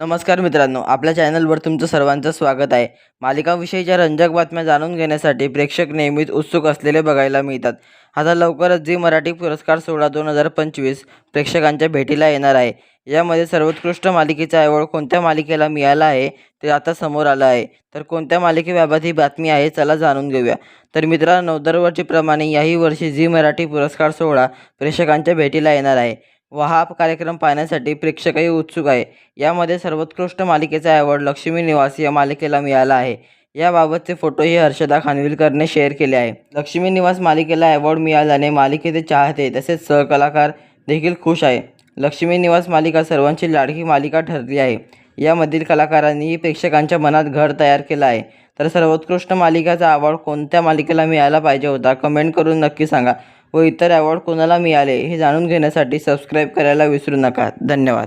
नमस्कार मित्रांनो आपल्या चॅनलवर तुमचं सर्वांचं स्वागत आहे. मालिकाविषयीच्या रंजक बातम्या जाणून घेण्यासाठी प्रेक्षक नेहमीच उत्सुक असलेले बघायला मिळतात. आता लवकरच झी मराठी पुरस्कार सोहळा दोन हजार पंचवीस प्रेक्षकांच्या भेटीला येणार आहे. यामध्ये सर्वोत्कृष्ट मालिकेचा अवॉर्ड कोणत्या मालिकेला मिळाला आहे ते आता समोर आलं आहे. तर कोणत्या मालिकेबाबत ही बातमी आहे चला जाणून घेऊया. तर मित्रांनो दरवर्षीप्रमाणे याही वर्षी झी मराठी पुरस्कार सोहळा प्रेक्षकांच्या भेटीला येणार आहे. व हा कार्यक्रम पाहण्यासाठी प्रेक्षकही उत्सुक आहे. यामध्ये सर्वोत्कृष्ट मालिकेचा अवॉर्ड लक्ष्मी निवास या मालिकेला मिळाला आहे. याबाबतचे फोटोही हर्षदा खानविलकरने शेअर केले आहे. लक्ष्मी निवास मालिकेला अवॉर्ड मिळाल्याने मालिकेचे चाहते तसेच सहकलाकार देखील खुश आहे. लक्ष्मी निवास मालिका सर्वांची लाडकी मालिका ठरली आहे. यामधील कलाकारांनीही प्रेक्षकांच्या मनात घर तयार केलं आहे. तर सर्वोत्कृष्ट मालिकाचा अवॉर्ड कोणत्या मालिकेला मिळाला पाहिजे होता? कमेंट करून नक्की सांगा. व इतर अवॉर्ड कोणाला मिळाले हे जाणून घेण्यासाठी सबस्क्राईब करायला विसरू नका. धन्यवाद.